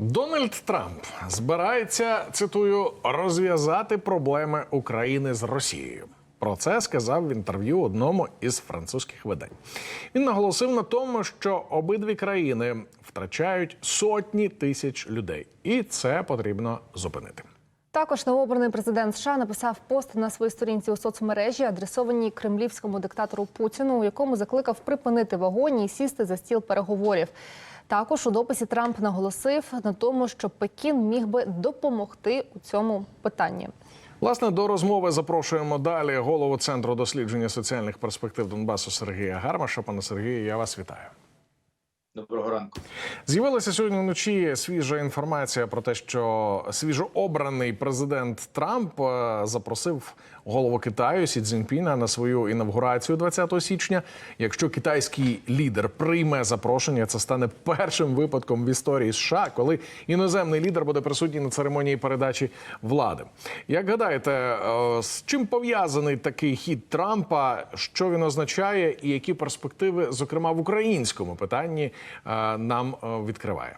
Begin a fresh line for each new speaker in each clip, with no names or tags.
Дональд Трамп збирається цитую розв'язати проблеми України з Росією. Про це сказав в інтерв'ю одному із французьких видань. Він наголосив на тому, що обидві країни втрачають сотні тисяч людей, і це потрібно зупинити.
Також новообраний президент США написав пост на своїй сторінці у соцмережі, адресованій кремлівському диктатору Путіну, у якому закликав припинити вогонь і сісти за стіл переговорів. Також у дописі Трамп наголосив на тому, що Пекін міг би допомогти у цьому питанні.
Власне, до розмови запрошуємо далі голову центру дослідження соціальних перспектив Донбасу Сергія Гармаша. Пане Сергію, я вас вітаю.
Доброго ранку.
З'явилася сьогодні вночі свіжа інформація про те, що свіжообраний президент Трамп е, запросив голову Китаю Сі Цзіньпіна на свою інавгурацію 20 січня. Якщо китайський лідер прийме запрошення, це стане першим випадком в історії США, коли іноземний лідер буде присутній на церемонії передачі влади. Як гадаєте, е, з чим пов'язаний такий хід Трампа? Що він означає, і які перспективи, зокрема в українському питанні, нам е, відкриває?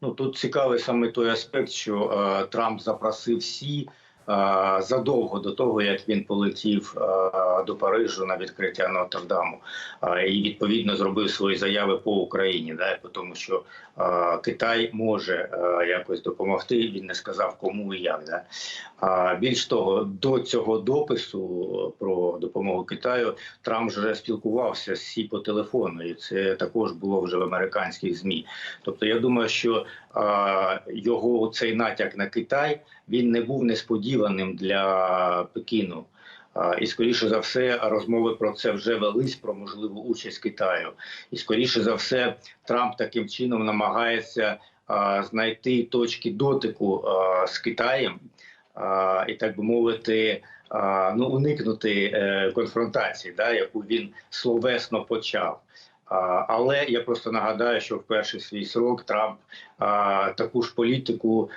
Ну тут цікавий саме той аспект, що е, Трамп запросив всі е, задовго до того, як він полетів е, до Парижу на відкриття Нотр-Даму, е, і відповідно зробив свої заяви по Україні, да, тому, що е, Китай може е, якось допомогти. Він не сказав кому і як. Да. Більш того, до цього допису про допомогу Китаю Трамп вже спілкувався з Сі по телефону, і це також було вже в американських змі. Тобто, я думаю, що його цей натяк на Китай він не був несподіваним для Пекіну. І скоріше за все розмови про це вже велись про можливу участь Китаю. І скоріше за все, Трамп таким чином намагається знайти точки дотику з Китаєм і так би мовити, ну уникнути е, конфронтації, да, яку він словесно почав. Але я просто нагадаю, що в перший свій срок Трамп таку ж політику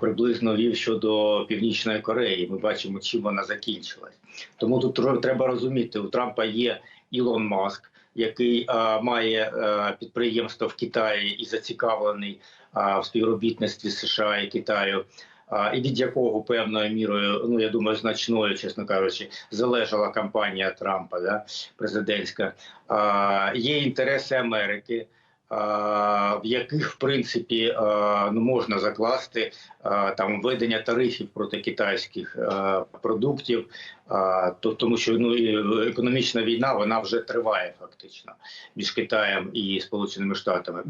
приблизно вів щодо Північної Кореї. Ми бачимо, чим вона закінчилась. Тому тут треба розуміти, у Трампа є Ілон Маск, який має підприємство в Китаї і зацікавлений в співробітництві США і Китаю. І від якого певною мірою, ну я думаю, значною, чесно кажучи, залежала кампанія Трампа, да, президентська. Є інтереси Америки, в яких в принципі ну можна закласти там введення тарифів проти китайських продуктів, то тому, що ну економічна війна вона вже триває фактично між Китаєм і Сполученими Штатами.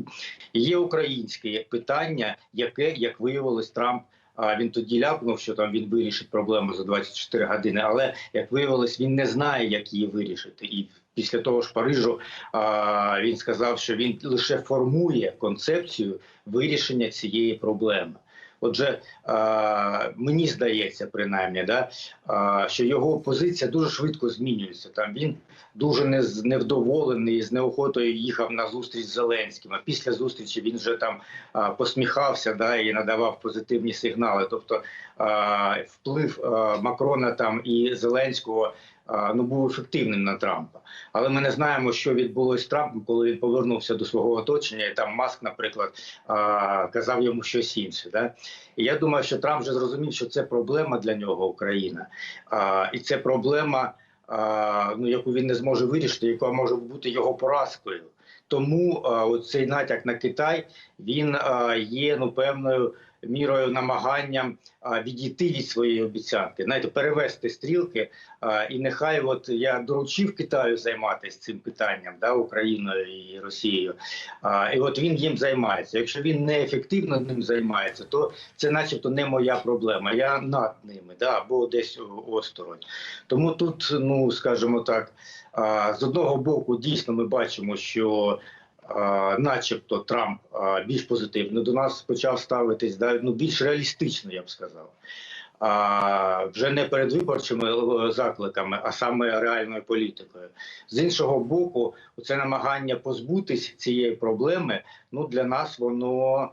Є українське питання, яке як виявилось, Трамп. Він тоді ляпнув, що там він вирішить проблему за 24 години. Але як виявилось, він не знає, як її вирішити. І після того ж Парижу він сказав, що він лише формує концепцію вирішення цієї проблеми. Отже, мені здається, принаймні, да, що його позиція дуже швидко змінюється. Там він дуже невдоволений, з неохотою їхав на зустріч з Зеленським. А після зустрічі він вже там посміхався да, і надавав позитивні сигнали. Тобто вплив Макрона там і Зеленського. А, Ну, був ефективним на Трампа, але ми не знаємо, що відбулося з Трампом, коли він повернувся до свого оточення. І там Маск, наприклад, казав йому щось інше. Да? І я думаю, що Трамп вже зрозумів, що це проблема для нього Україна, і це проблема, ну яку він не зможе вирішити, яка може бути його поразкою. Тому цей натяк на Китай він є ну певною мірою намаганням відійти від своєї обіцянки, знаєте, перевести стрілки. І нехай, от я доручив Китаю займатися цим питанням, да, Україною і Росією. І от він їм займається. Якщо він неефективно ним займається, то це, начебто, не моя проблема. Я над ними, да, або десь осторонь. Тому тут, ну скажімо так, з одного боку, дійсно, ми бачимо, що. Начебто Трамп більш позитивно до нас почав ставитись, ну більш реалістично, я б сказав. А, вже не перед виборчими закликами, а саме реальною політикою. З іншого боку, це намагання позбутися цієї проблеми. Ну для нас воно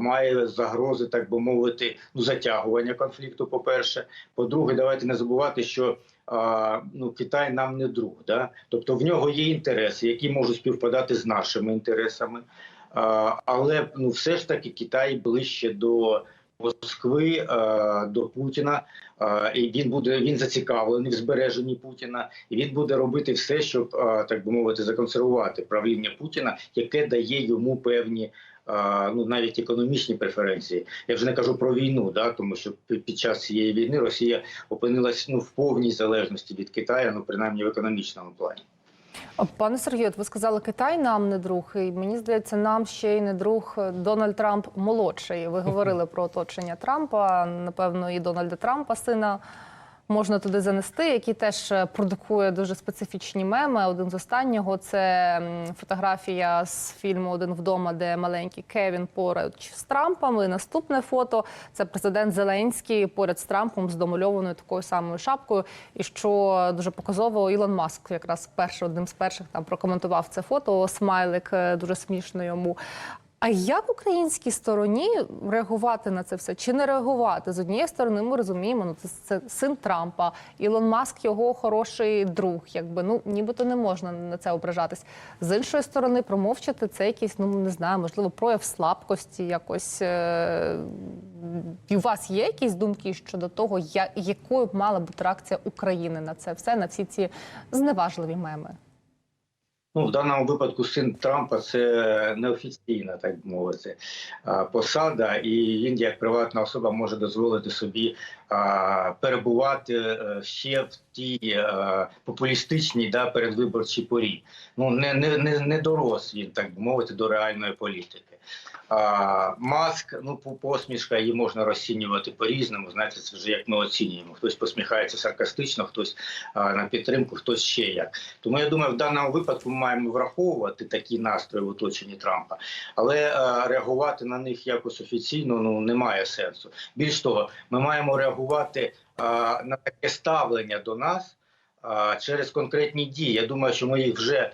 має загрози, так би мовити, ну затягування конфлікту. По перше, по-друге, давайте не забувати, що ну Китай нам не друг, да тобто в нього є інтереси, які можуть співпадати з нашими інтересами. Але ну, все ж таки Китай ближче до Москви, до Путіна, і він буде він зацікавлений в збереженні Путіна, і він буде робити все, щоб так би мовити, законсервувати правління Путіна, яке дає йому певні. Ну, навіть економічні преференції. Я вже не кажу про війну, да, тому що під час цієї війни Росія опинилась ну в повній залежності від Китаю, ну принаймні в економічному плані.
Пане Сергію, от ви сказали, Китай нам не друг, і мені здається, нам ще й не друг Дональд Трамп молодший. Ви говорили про оточення Трампа. Напевно, і Дональда Трампа, сина. Можна туди занести, який теж е, продукує дуже специфічні меми. Один з останнього це фотографія з фільму Один вдома, де маленький Кевін поруч з Трампом. І наступне фото це президент Зеленський поряд з Трампом з домальованою такою самою шапкою. І що дуже показово, Ілон Маск якраз перший одним з перших там прокоментував це фото. Смайлик е, дуже смішно йому. А як українській стороні реагувати на це все чи не реагувати? З однієї сторони, ми розуміємо, ну це, це син Трампа, Ілон Маск його хороший друг. Якби ну нібито не можна на це ображатись. З іншої сторони, промовчати це якийсь, ну не знаю, можливо, прояв слабкості. Якось е- у вас є якісь думки щодо того, якою б мала бути реакція України на це все, на всі ці зневажливі меми?
Ну, в даному випадку син Трампа це неофіційна, так би мовити, посада, і він як приватна особа може дозволити собі перебувати е, ще в тій е, популістичній да, передвиборчій порі. Ну не, не, не дорос він, так би мовити, до реальної політики. А, маск, ну по- посмішка її можна розцінювати по-різному. Знаєте, це вже як ми оцінюємо. Хтось посміхається саркастично, хтось а, на підтримку, хтось ще як. Тому я думаю, в даному випадку ми маємо враховувати такі настрої в оточенні Трампа, але е, реагувати на них якось офіційно ну немає сенсу. Більш того, ми маємо реагувати е, на таке ставлення до нас. Через конкретні дії. Я думаю, що ми їх вже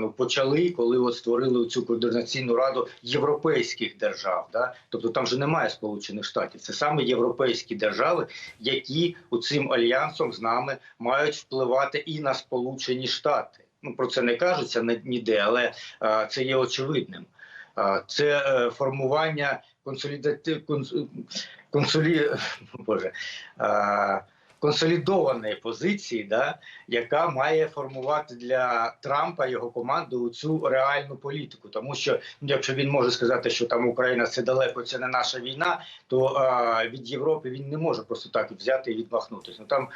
ну, почали, коли от створили цю координаційну раду європейських держав. Да? Тобто там вже немає Сполучених Штатів. Це саме європейські держави, які у цим альянсом з нами мають впливати і на Сполучені Штати. Ну про це не кажеться ні- ніде, але це є очевидним. Це е, формування консолідатив конс, консолі, боже. Консолідованої позиції, да, яка має формувати для Трампа його команду цю реальну політику. Тому що ну, якщо він може сказати, що там Україна це далеко, це не наша війна, то е, від Європи він не може просто так взяти і відмахнутися. Ну там,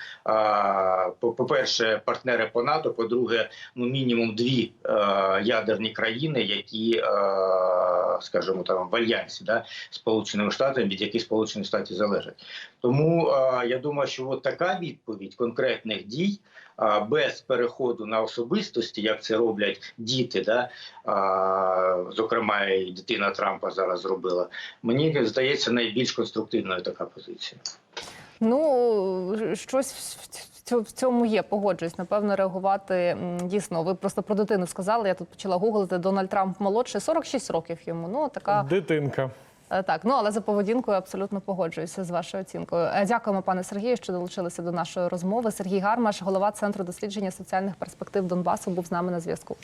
по- по-перше, партнери по НАТО, по-друге, ну мінімум дві е, ядерні країни, які, е, скажімо, там в альянсі, да, Сполученими Штатами, від яких Сполучені Штати залежать. Тому е, я думаю, що от така відповідь конкретних дій. е, Без переходу на особистості, як це роблять діти, да а, зокрема, і дитина Трампа зараз зробила. Мені здається найбільш конструктивною така позиція.
Ну щось в цьому є, погоджуюсь. Напевно, реагувати дійсно. Ви просто про дитину сказали. Я тут почала гуглити. Дональд Трамп молодший, 46 років йому. Ну така
Дитинка.
е, так. Ну але за поведінкою абсолютно погоджуюся з вашою оцінкою. Е, Дякуємо, пане Сергію, що долучилися до нашої розмови. Сергій Гармаш, голова центру дослідження соціальних перспектив Донбасу, був з нами на зв'язку.